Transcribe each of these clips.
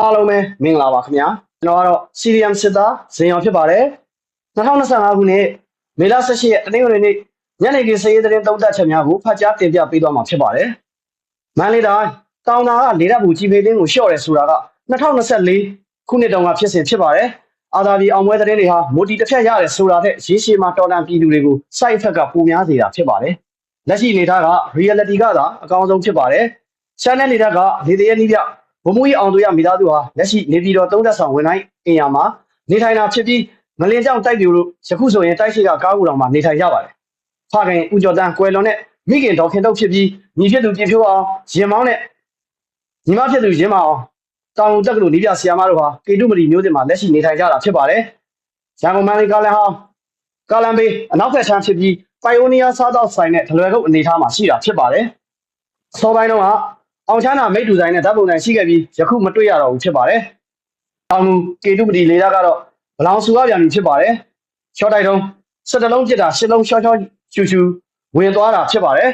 အားလုံးပဲမင်္ဂလာပါခင်ဗျာကျွန်တော်ကတော့ CDM စစ်သားဇင်ရောင်ဖြစ်ပါတယ်2025ခုနှစ်မေလ18ရက်တနင်္ဂနွေနေ့ညနေခင်းစရေးသတင်းသုံးသပ်ချက်များကိုဖတ်ကြားတင်ပြပေးသွားမှာဖြစ်ပါတယ်မန္တလေးတိုင်းတောင်တာကလေတပ်ဘူကြီးပေတင်းကိုလျှော့တယ်ဆိုတာက2024ခုနှစ်တုန်းကဖြစ်စဉ်ဖြစ်ပါတယ်အာသာဒီအောင်ပွဲသတင်းတွေဟာမိုတီတစ်ဖြတ်ရတယ်ဆိုတာတဲ့ရေးရှည်မှာတော်တန်ပြည်သူတွေကို side effect ကပိုများစေတာဖြစ်ပါတယ်လက်ရှိအနေထားက reality ကသာအကောင်းဆုံးဖြစ်ပါတယ် channel နေတက်ကလေတရဲနီးပြ ဘုံမူကြီးအောင်တို့ရမိသားစုဟာလက်ရှိနေပြည်တော်သုံးသက်ဆောင်ဝင်တိုင်းအင်ယာမှာနေထိုင်တာဖြစ်ပြီးမလင်ကြောင်တိုက်ပြူတို့ယခုဆိုရင်တိုက်ရှိကကားကူတော်မှာနေထိုင်ကြပါတယ်။ဖခင်ဦးကျော်တန်းကွယ်လွန်တဲ့မိခင်ဒေါခင်တုတ်ဖြစ်ပြီးညီဖြစ်သူပြင်ဖြိုးအောင်ရင်မောင်းနဲ့ညီမဖြစ်သူရင်မအောင်တောင်တက်ကလူနီးပြဆီယာမတို့ဟာကေတုမတီမျိုးတင်မှာလက်ရှိနေထိုင်ကြတာဖြစ်ပါတယ်။ရန်ကုန်မန္တလေးကားလန်ဟောင်းကားလန်ဘေးအနောက်ဘက်ခြမ်းဖြစ်ပြီးပိုင်အိုနီးယားစားတော့ဆိုင်နဲ့ဒလွယ်ကုတ်အနေထားမှာရှိတာဖြစ်ပါတယ်။အစောပိုင်းတော့က အောင်ချမ်းသာမိတ်တူဆိုင်နဲ့ဓာတ်ပုံတိုင်းရှိခဲ့ပြီးယခုမတွေ့ရတော့ဘူးဖြစ်ပါတယ်။တောင်မူကေတုပတိလေကကတော့ဘလောင်ဆူရပြန်ပြီဖြစ်ပါတယ်။ရှော့တိုက်တုံးစက်တလုံးပြစ်တာရှစ်လုံးရှော့ရှော့ချူချူဝင်သွားတာဖြစ်ပါတယ်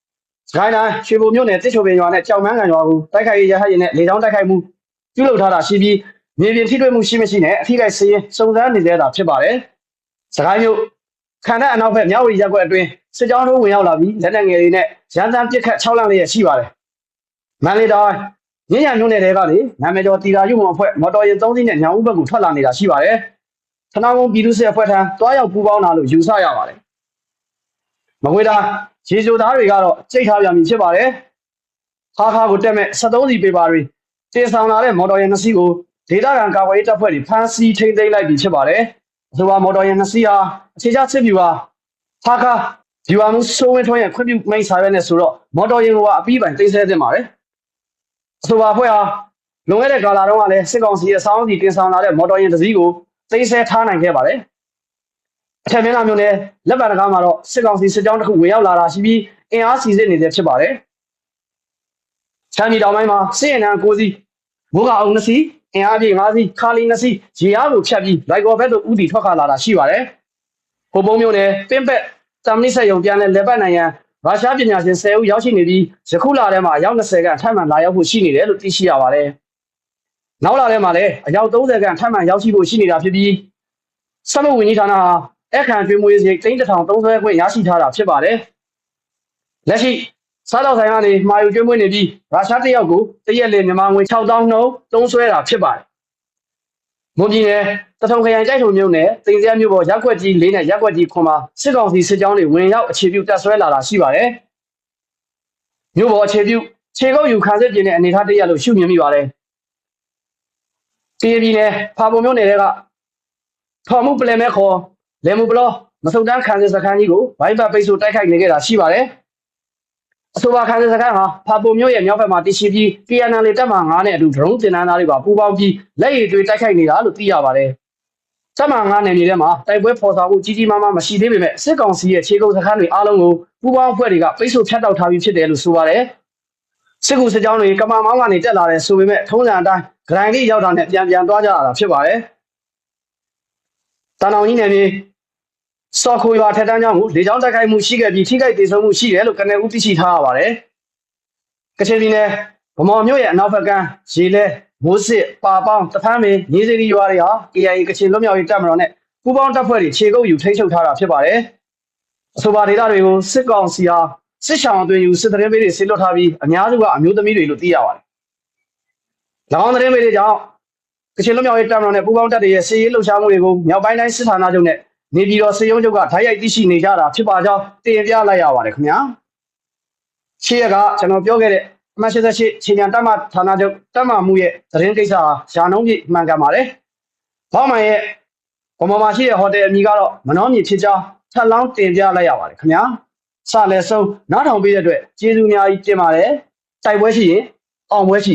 ။စကိုင်းတိုင်းရွှေဘုံမြို့နယ်တစ်ချိုပင်ရွာနဲ့ကြောင်မန်းကန်ရွာကိုတိုက်ခိုက်ရေးရဟတ်ရင်နဲ့လေကြောင်းတိုက်ခိုက်မှုပြုလုပ်ထားတာရှိပြီးမြေပြင်ထိတွေ့မှုရှိမရှိနဲ့အထိလိုက်စည်ရင်စုံစမ်းနေသေးတာဖြစ်ပါတယ်။စကိုင်းမြို့ခန္ဓာအနောက်ဘက်မြောက်ဝတီရပ်ကွက်အတွင်းစစ်ကြောင်းထိုးဝင်ရောက်လာပြီးလက်နက်ငယ်တွေနဲ့ရန်တမ်းပစ်ခတ်6လန့်လျက်ရှိပါတယ်။ မန္တလေးတိုင်းညဉ့်ညံညွန့်နယ်တဲကနေနာမည်ကျော်တီတာရုံအဖွဲ့မော်တော်ယာဉ်၃စီးနဲ့ညောင်ဦးဘက်ကိုထွက်လာနေတာရှိပါတယ်။ထနာကုန်းပြည်သူ့စစ်အဖွဲ့ထံတွားရောက်ပူးပေါင်းတာလို့ယူဆရပါတယ်။မကွေးတိုင်းရေချိုသားတွေကတော့ကြိတ်ထားပြန်ပြီဖြစ်ပါတယ်။ဟာခါကိုတက်မဲ့73စီပေပါတွေတင်ဆောင်လာတဲ့မော်တော်ယာဉ်နှစ်စီးကိုဒေသခံကာကွယ်ရေးတပ်ဖွဲ့တွေဖမ်းဆီးထိန်းသိမ်းလိုက်ပြီဖြစ်ပါတယ်။အဆိုပါမော်တော်ယာဉ်နှစ်စီးဟာအခြေချစစ်ဗျူဟာဟာခါဒီဝါမှုစိုးဝင်းထွန်းရဲ့ခွင့်ပြုမိန့်စာရွက်နဲ့ဆိုတော့မော်တော်ယာဉ်ကအပြီးပိုင်သိမ်းဆည်းတင်ပါတယ်။အ ဆိုပါအဖွဲ့ဟာလွန်ခဲ့တဲ့ကာလတုန်းကလည်းစစ်ကောင်စီရဲ့စောင်းစီတင်ဆောင်လာတဲ့မော်တော်ယာဉ်တစ်စီးကိုသိမ်းဆည်းထားနိုင်ခဲ့ပါတယ်။အထက်မင်းလာမျိုးနဲ့လက်ပံတကားမှာတော့စစ်ကောင်စီစစ်ကြောင်းတစ်ခုဝင်ရောက်လာတာရှိပြီးအင်အားစီစစ်နေတဲ့ဖြစ်ပါတယ်။ချမ်းပြည်တောင်ပိုင်းမှာစစ်ရင်တန်း9စီးမိုးကအောင်2စီးအင်အားပြည့်5စီးခါလီ2စီးရေအားကိုဖြတ်ပြီးလိုက်ကော်ဘက်သို့ဥတီထွက်ခါလာတာရှိပါတယ်။ဟိုပုံမျိုးနဲ့ပင်းပက်တမ်မနစ်ဆက်ယုံပြန်လဲလက်ပတ်နိုင်ရန် ရုရှားပညာရှင်10ဦးရောက်ရှိနေပြီးယခုလထဲမှာအယောက်20ခန့်ထပ်မံလာရောက်ဖို့ရှိနေတယ်လို့သိရှိရပါတယ်။နောက်လထဲမှာလည်းအယောက်30ခန့်ထပ်မံရောက်ရှိဖို့ရှိနေတာဖြစ်ပြီးစက်မှုဝန်ကြီးဌာနဟာအခန့်ကျွေးမွေးစရိတ်3030ခွင့်ရရှိထားတာဖြစ်ပါတယ်။လက်ရှိစားတော့ဆိုင်ကနေမှာယူကျွေးမွေးနေပြီးရုရှားတစ်ယောက်ကိုတရက်လေမြန်မာငွေ6000နှုန်းသုံးစွဲတာဖြစ်ပါတယ်။ မွန်ပြည်နယ်တထုံခရိုင်ကြိုက်ထုံမြို့နယ်တင်စရမြို့ပေါ်ရက်ွက်ကြီး၄နဲ့ရက်ွက်ကြီးခွန်မှာစစ်ကောင်စီစစ်ကြောင်းတွေဝင်ရောက်အခြေပြုတပ်ဆွဲလာတာရှိပါတယ်။မြို့ပေါ်အခြေပြုခြေကုပ်ယူခံစစ်ပြင်တဲ့အနေအထားတရက်လို့ရှုမြင်မိပါတယ်။ပြည်ပြည်နယ်ဖာပုံမြို့နယ်ကထော်မှုပလဲမဲခေါ်လေမှုဘလောမဆုတ်တန်းခံစစ်စခန်းကြီးကိုဘိုင်းဘတ်ပိတ်ဆို့တိုက်ခိုက်နေခဲ့တာရှိပါတယ်။ အဆိုပါခံစစ်စခန်းဟာဖာပုံမြို့ရဲ့မြောက်ဘက်မှာတည်ရှိပြီး PNL တပ်မှ9နဲ့အတူ drone တင်နန်းသားတွေပါပူးပေါင်းပြီးလက်ရည်တွေတိုက်ခိုက်နေတာလို့သိရပါတယ်။တပ်မှ9နယ်မြေထဲမှာတိုက်ပွဲဖော်ဆောင်မှုကြီးကြီးမားမားမရှိသေးပေမဲ့စစ်ကောင်စီရဲ့ခြေကုပ်စခန်းတွေအားလုံးကိုပူးပေါင်းအဖွဲ့တွေကပိတ်ဆို့ဖျက်တောက်ထားပြီးဖြစ်တယ်လို့ဆိုပါတယ်။စစ်ကူစစ်ကြောင်းတွေကမာမောင်းကနေတက်လာတဲ့ဆိုပေမဲ့ထုံးစံအတိုင်းဂရိုင်းလေးရောက်တာနဲ့ပြန်ပြန်သွားကြရတာဖြစ်ပါတယ်။တန်အောင်ကြီးနယ်မြေ စော်ခိုရွာထက်တန်းကျောင်းကိုလေကြောင်းတိုက်ခိုက်မှုရှိခဲ့ပြီးထိခိုက်ဒေဆုံးမှုရှိတယ်လို့ကနဦးသိရှိထားရပါတယ်။ကချင်ပြည်နယ်ဗမော်မြို့ရဲ့အနောက်ဘက်ကမ်းရေလဲမိုးစစ်ပါပေါင်းတဖမ်းမင်းညီစီရီရွာတွေဟာ KIA ကချင်လွတ်မြောက်ရေးတပ်မတော်နဲ့ပူးပေါင်းတပ်ဖွဲ့တွေခြေကုပ်ယူထိန်းချုပ်ထားတာဖြစ်ပါတယ်။အဆိုပါဒေသတွေကိုစစ်ကောင်စီဟာစစ်ဆောင်အတွင်းယူစစ်တရင်ပေးတွေဆေးလွတ်ထားပြီးအများစုကအမျိုးသမီးတွေလို့သိရပါတယ်။၎င်းတရင်ပေးတွေကြောင့်ကချင်လွတ်မြောက်ရေးတပ်မတော်နဲ့ပူးပေါင်းတပ်တွေရဲ့စစ်ရေးလှုပ်ရှားမှုတွေကိုမြောက်ပိုင်းတိုင်းစစ်ဌာနချုပ်နဲ့ နေပြည်တော်စေယုံချုပ်ကဓာတ်ရိုက်သိရှိနေကြတာဖြစ်ပါကြောင်းတင်ပြလိုက်ရပါတယ်ခင်ဗျာ။ရှေ့ရကကျွန်တော်ပြောခဲ့တဲ့အမှတ်88ချိန်ညာတပ်မဌာနချုပ်တပ်မမှုရဲ့သတင်းကိစ္စဟာရာနှုန်းပြည့်မှန်ကန်ပါတယ်။ဘောက်မှန်ရဲ့ဘုံပေါ်မှာရှိတဲ့ဟိုတယ်အမည်ကတော့မနှောမြေဖြစ်ကြောင်းထပ်လောင်းတင်ပြလိုက်ရပါတယ်ခင်ဗျာ။စလည်းဆုံးနားထောင်ပေးတဲ့အတွက်ကျေးဇူးအများကြီးတင်ပါတယ်။တိုက်ပွဲရှိရင်အောင်ပွဲရှိ